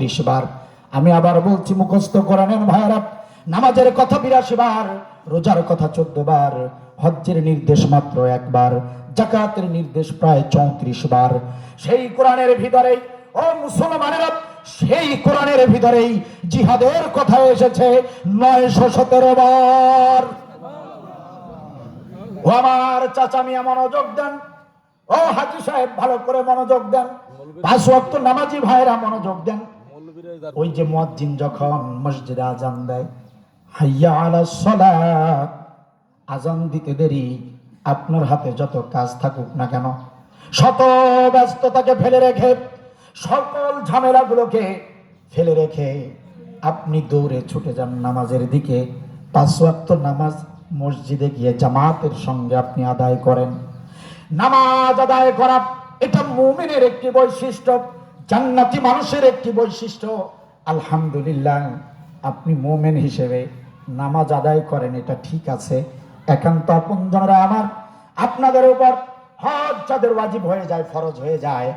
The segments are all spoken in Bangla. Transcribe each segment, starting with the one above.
চৌত্রিশ বার। আমি আবার বলছি, মুখস্থ করে নেন ভাইরা নামাজের কথা বিরাশি বার, রোজার কথা চোদ্দ বার, হজ্জের নির্দেশ মাত্র একবার জাকাতের নির্দেশ প্রায় চৌত্রিশ বার। সেই কোরআনের ভিতরে ও মুসলমানেরা সেই কোরআনের ভিতরেই জিহাদের কথা এসেছে নয়শো সতেরো বার। ও আমার চাচা মিয়া, মনোযোগ দেন। ও হাজি সাহেব, ভালো করে মনোযোগ দেন। পাঁচ ওয়াক্ত নামাজি ভাইরা মনোযোগ দেন। ওই যে মুয়াজ্জিন যখন মসজিদে আজান দেয়, হাইয়া আলা সালাত, আজান দিতে দেরি, আপনার হাতে যত কাজ থাকুক না কেন, শত ব্যস্ততাকে ফেলে রেখে, সকল ঝামেলাগুলোকে ফেলে রেখে আপনি দৌড়ে ছুটে যান নামাজের দিকে। পাঁচ ওয়াক্ত নামাজ মসজিদে গিয়ে জামাতের সঙ্গে আপনি আদায় করেন। নামাজ আদায় করা এটা মুমিনের একটি বৈশিষ্ট্য। জান্নাতি মানুষের একটি বৈশিষ্ট্য, আলহামদুলিল্লাহ, আপনি মোমেন হিসেবে নামাজ আদায় করেন, এটা ঠিক আছে। একান্ত আপনজনরা আমার, আপনাদের উপর হজ যাদের ওয়াজিব হয়ে যায়, ফরজ হয়ে যায়,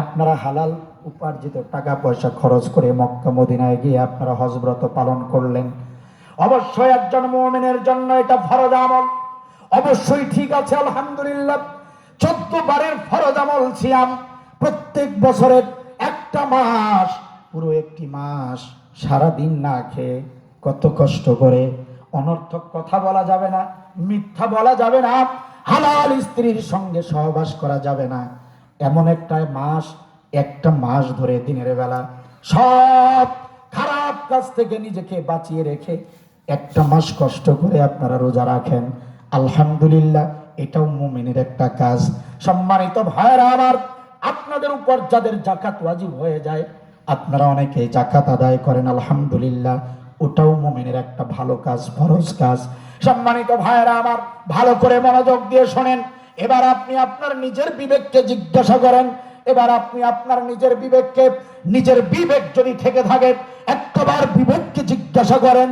আপনারা হালাল উপার্জিত টাকা পয়সা খরচ করে মক্কা, মদিনায় গিয়ে আপনারা হজব্রত পালন করলেন। অবশ্যই একজন মোমেনের জন্য এটা ফরজ আমল। অবশ্যই ঠিক আছে, আলহামদুলিল্লাহ চোদ্দ বারের ফরজ আমল সিয়াম। প্রত্যেক বছরের একটা মাস, পুরো একটি মাস সারা দিন না খেয়ে কত কষ্ট করে অনর্থক কথা বলা যাবে না, মিথ্যা বলা যাবে না, হালাল স্ত্রীর সঙ্গে সহবাস করা যাবে না। এমন একটা মাস একটা মাস ধরে দিনের বেলা সব খারাপ কাজ থেকে নিজেকে বাঁচিয়ে রেখে একটা মাস কষ্ট করে আপনারা রোজা রাখেন। আলহামদুলিল্লাহ, এটাও মুমিনের একটা কাজ। সম্মানিত ভাইয়েরা আমার আপনাদের উপর যাদের জাকাত ওয়াজিব হয়ে যায়, আপনারা অনেকে জাকাত আদায় করেন, আলহামদুলিল্লাহ। ওটাও মোমেনের একটা ভালো কাজ, ফরজ কাজ। সম্মানিত ভাইয়েরা আমার, ভালো করে মনোযোগ দিয়ে শোনেন। এবার আপনি আপনার নিজের বিবেককে জিজ্ঞাসা করেন। এবার আপনি আপনার নিজের বিবেককে, নিজের বিবেক যদি থেকে থাকে একবার বিবেককে জিজ্ঞাসা করেন।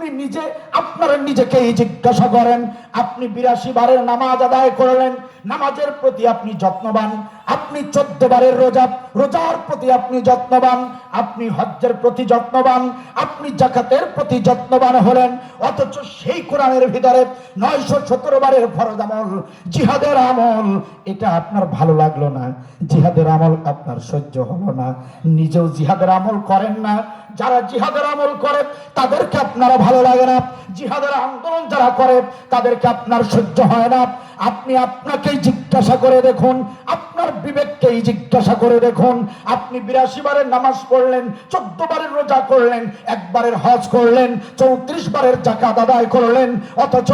আপনি নিজে, আপনার নিজেকেই জিজ্ঞাসা করেন। আপনি বিরাশি বারের নামাজ আদায় করলেন, নামাজের প্রতি আপনি যত্নবান। আপনি চোদ্দ বারের রোজা, রোজার প্রতি আপনি যত্নবান। আপনি হজ্জের প্রতি যত্নবান। আপনি জাকাতের প্রতি যত্নবান হলেন। অথচ সেই কোরআনের ভিতরে নয়শো সতেরো বারের ফরজ আমল, জিহাদের আমল, এটা আপনার ভালো লাগল না? জিহাদের আমল আপনার সহ্য হলো না। নিজেও জিহাদের আমল করেন না। যারা জিহাদের আমল করে, তাদেরকে আপনারা ভালো লাগে না। জিহাদের আন্দোলন যারা করে, তাদেরকে আপনার সহ্য হয় না। আপনি আপনাকেই জিজ্ঞাসা করে দেখুন, আপনার বিবেককেই জিজ্ঞাসা করে দেখুন। আপনি বিরাশি বারের নামাজ পড়লেন, চোদ্দ বারের রোজা করলেন একবারের হজ করলেন, চৌত্রিশ বারের জাকাত আদায় করলেন, অথচ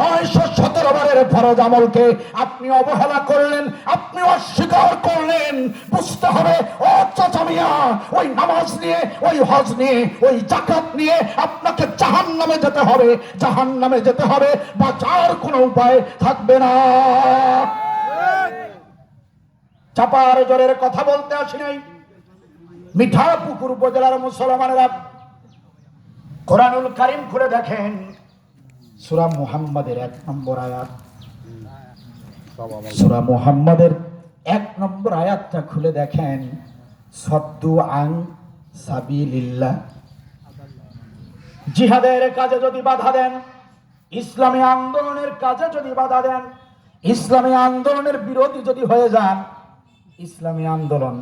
নয়শো সতেরো বারের ফরজ আমলকে আপনি অবহেলা করলেন, আপনি অস্বীকার করলেন, বুঝতে হবে, ও মিয়া ওই নামাজ নিয়ে, ওই হজ নিয়ে, ওই জাকাত নিয়ে আপনাকে জাহান নামে যেতে হবে জাহান নামে যেতে হবে, বাঁচার কোনো উপায় থাকবে না। চাপার জোরের কথা বলতে আসি নাই। মিঠা পুকুর উপজেলার মুসলমানেরা কোরআনুল কারিম খুলে দেখেন। সুরা মুহাম্মাদের এক নম্বর আয়াত। সুরা মুহাম্মাদের এক নম্বর আয়াতটা খুলে দেখেন। সদ্দু আং সাবিলিল্লাহ। জিহাদের কাজে যদি বাধা দেন, ইসলামী আন্দোলনের কাজে যদি বাধা দেন, ইসলামী আন্দোলনের বিরোধী যদি হয়ে যান, ইসলামী আন্দোলন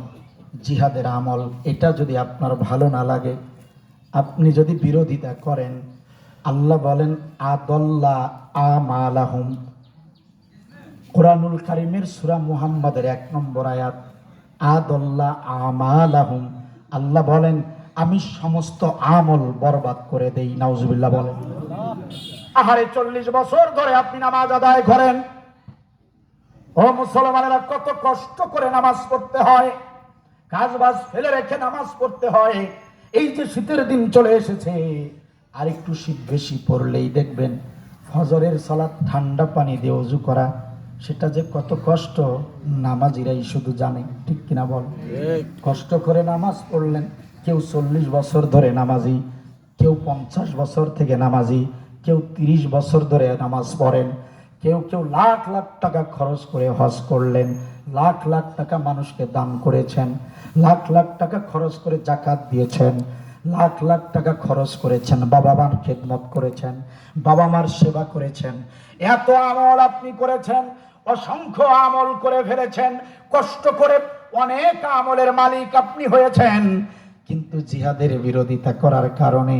জিহাদের আমল, এটা যদি আপনার ভালো না লাগে, আপনি যদি বিরোধিতা করেন, আল্লাহ বলেন, আদল্লা আমালাহুম। কোরআনুল কারিমের সুরা মুহাম্মাদের এক নম্বর আয়াত। আদল্লা আমালাহুম। আল্লাহ বলেন, আমি সমস্ত আমল বরবাদ করে দেই, নাউজুবিল্লাহ বলেন। আহারে চল্লিশ বছর ধরে আপনি নামাজ আদায় করেন। ও মুসলমানেরা কত কষ্ট করে নামাজ পড়তে হয়। কাজ বাজ ফেলে রেখে নামাজ পড়তে হয়। এই যে শীতের দিন চলে এসেছে আর একটু শীত বেশি পড়লেই দেখবেন, ফজরের সালাত ঠান্ডা পানি দিয়ে অজু করা সেটা যে কত কষ্ট, নামাজিরাই শুধু জানে, ঠিক কিনা বল? কষ্ট করে নামাজ পড়লেন, কেউ চল্লিশ বছর ধরে নামাজি, কেউ পঞ্চাশ বছর থেকে নামাজি, কেউ তিরিশ বছর ধরে নামাজ পড়েন, কেউ কেউ লাখ লাখ টাকা খরচ করে হজ করলেন, লাখ লাখ টাকা মানুষকে দান করেছেন, লাখ লাখ টাকা খরচ করে জাকাত দিয়েছেন, লাখ লাখ টাকা খরচ করেছেন, বাবা মার খেদমত করেছেন, বাবা মার সেবা করেছেন এত আমল আপনি করেছেন, অসংখ্য আমল করে ফেলেছেন, কষ্ট করে অনেক আমলের মালিক আপনি হয়েছেন, কিন্তু জিহাদের বিরোধিতা করার কারণে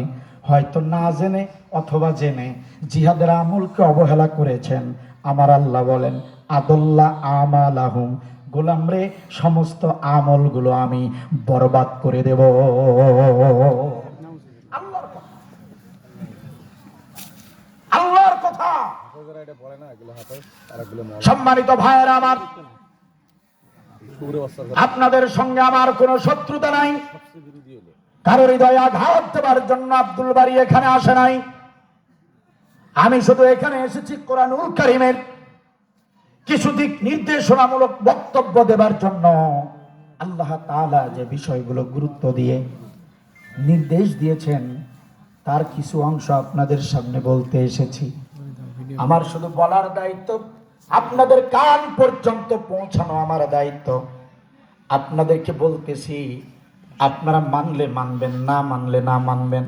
হয়তো না জেনে অথবা জেনে জিহাদের আমলকে অবহেলা করেছেন। আমার আল্লাহ বলেন, আদল্লা আমালাহুম, গোলাম রে, সমস্ত আমলগুলো আমি বরবাদ করে দেব আল্লাহর কথা আল্লাহর কথা হাফেজরা এটা পড়ে না এগুলো হাফেজ আর এগুলো মল সম্মানিত ভাইয়েরা আমার আপনাদের সঙ্গে আমার কোনো শত্রুতা নাই। কারও হৃদয়ে আঘাত দেবার জন্য আব্দুল বাড়ি এখানে আসে নাই। আমি শুধু এখানে এসেছি কোরআনুল কারিমের কিছু দিক নির্দেশনামূলক বক্তব্য দেবার জন্য। আল্লাহ তাআলা যে বিষয়গুলো গুরুত্ব দিয়ে নির্দেশ দিয়েছেন তার কিছু অংশ আপনাদের সামনে বলতে এসেছি। আমার শুধু বলার দায়িত্ব, আপনাদের কান পর্যন্ত পৌঁছানো আমার দায়িত্ব। আপনাদেরকে বলতেছি, আপনারা মানলে মানবেন, না মানলে না মানবেন।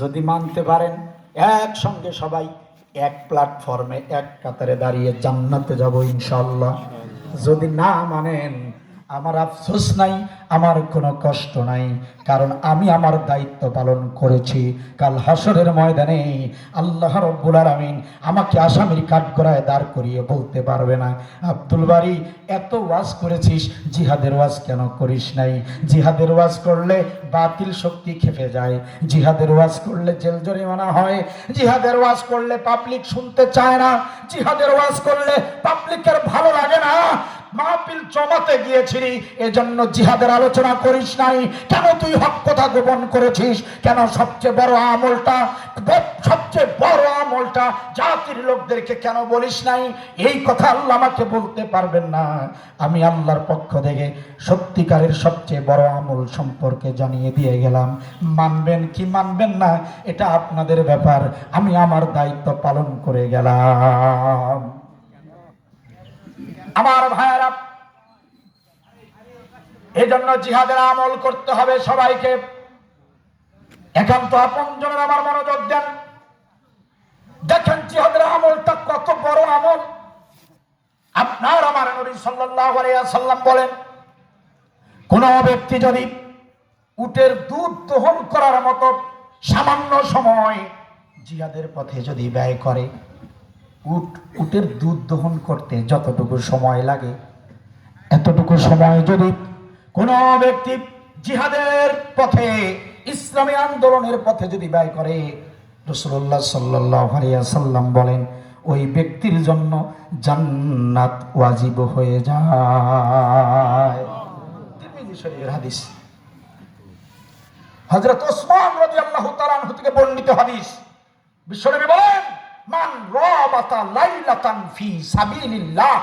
যদি মানতে পারেন, একসঙ্গে সবাই এক প্ল্যাটফর্মে এক কাতারে দাঁড়িয়ে জান্নাতে যাব ইনশাল্লাহ যদি না মানেন আমার আফসোস নাই, আমার কোনো কষ্ট নাই, কারণ আমি আমার দায়িত্ব পালন করেছি। কাল হাসরের ময়দানে আল্লাহ রব্বুল আলামিন আমাকে আসামির কাঠগড়ায় দাঁড় করিয়ে বলতে পারবে না। আব্দুল বাড়ি এত ওয়াজ করেছিস, জিহাদের ওয়াজ কেন করিস নাই? জিহাদের ওয়াজ করলে বাতিল শক্তি খেপে যায়। জিহাদের ওয়াজ করলে জেল জরিমানা হয়। জিহাদের ওয়াজ করলে পাবলিক শুনতে চায় না। জিহাদের ওয়াজ করলে পাবলিকের ভালো লাগে না। মাহফিল জমাতে গিয়েছিলি, এজন্য জিহাদের আলোচনা করিস নাই। কেন তুই হক কথা গোপন করেছিস? কেন সবচেয়ে বড় আমলটা, সবচেয়ে বড় আমলটা জাতির লোকদেরকে কেন বলিস নাই? এই কথা আল্লাহ আমাকে বলতে পারবেন না। আমি আল্লাহর পক্ষ থেকে সত্যিকারের সবচেয়ে বড় আমল সম্পর্কে জানিয়ে দিয়ে গেলাম। মানবেন কি মানবেন না, এটা আপনাদের ব্যাপার। আমি আমার দায়িত্ব পালন করে গেলাম। আমার ভাইয়ারা এই জন্য জিহাদের আমল করতে হবে সবাইকে। একান্ত আপন জনের আমার মনোযোগ দেন। দেখেন জিহাদের আমলটা কত বড় আমল। আপনার আমার নবী সাল্লাম বলেন, কোন ব্যক্তি যদি উটের দুধ দহন করার মতো সামান্য সময় জিহাদের পথে যদি ব্যয় করে উট, উটের দুধ দহন করতে যতটুকু সময় লাগে, এতটুকু সময় যদি কোনো ব্যক্তি জিহাদের পথে, ইসলামী আন্দোলনের পথে যদি ব্যয় করে রসুল্লাহ সাল্লাহ সাল্লাম বলেন, ওই ব্যক্তির জন্য জান্নাত ওয়াজিব হয়ে যায়। হাদিস। হযরত ওসমান থেকে বর্ণিত হাদিস। বিশ্বনবী বলেন মান রাবাতা লাইলাতান ফি সাবিলিল্লাহ।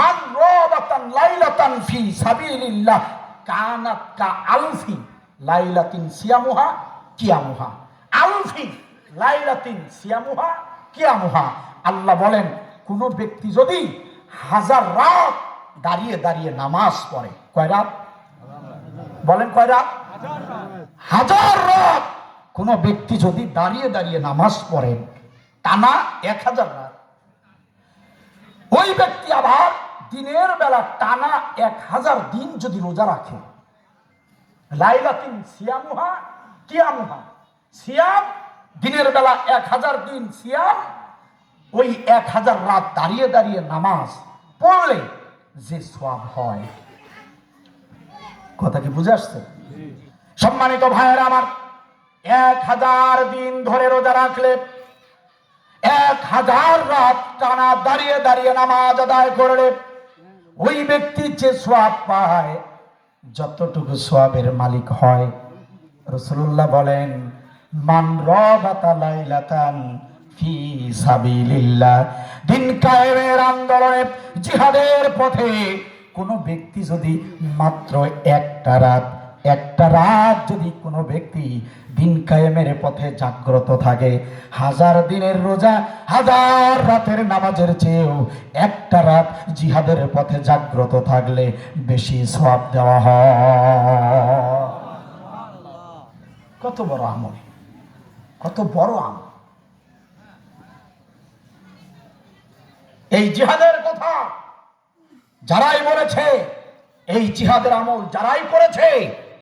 মান রাবাতান লাইলাতান ফি সাবিলিল্লাহ। কানাত কা আলফি লাইলাতিন সিয়ামুহা কিয়ামুহা। আলফি লাইলাতিন সিয়ামুহা কিয়ামুহা। আল্লাহ বলেন, কোন ব্যক্তি যদি হাজার রাত দাঁড়িয়ে দাঁড়িয়ে নামাজ পড়ে, কয় রাত? বলেন কয় রাত? হাজার রাত। কোন ব্যক্তি যদি দাঁড়িয়ে দাঁড়িয়ে নামাজ পড়েন, টানা এক হাজার রাত ওই ব্যক্তি আবার দিনের বেলা টানা এক হাজার দিন যদি রোজা রাখে, লাইলাতিন সিয়ামুহা, কিয়ামুহা। সিয়াম, দিনের বেলা এক হাজার দিন সিয়াম, ওই এক হাজার রাত দাঁড়িয়ে দাঁড়িয়ে নামাজ পড়লে যে সব হয়। কথা কি বুঝে আসছে? সম্মানিত ভাইয়েরা আমার এক হাজার দিন ধরে রোজা রাখলে, এক হাজার রাত টানা দাঁড়িয়ে দাঁড়িয়ে নামাজ আদায় করলে, ওই ব্যক্তি যে সোয়াব পায়, যতটুকু সোয়াবের মালিক হয়। রসুল্লাহ বলেন, মান রবাতা লাইলাতান ফি সাবিলিল্লাহ। দিন কায়েমের আন্দোলনে, জিহাদের পথে কোনো ব্যক্তি যদি মাত্র একটা রাত একটা রাত যদি কোনো ব্যক্তি দিন কায়েমের পথে জাগ্রত থাকে, হাজার দিনের রোজা, হাজার রাতের নামাজের চেয়েও একটা রাত জিহাদের পথে জাগ্রত থাকলে বেশি সব দেওয়া হয়। কত বড় আমল, কত বড় আমল। এই জিহাদের কথা যারাই বলেছে, এই জিহাদের আমল যারাই করেছে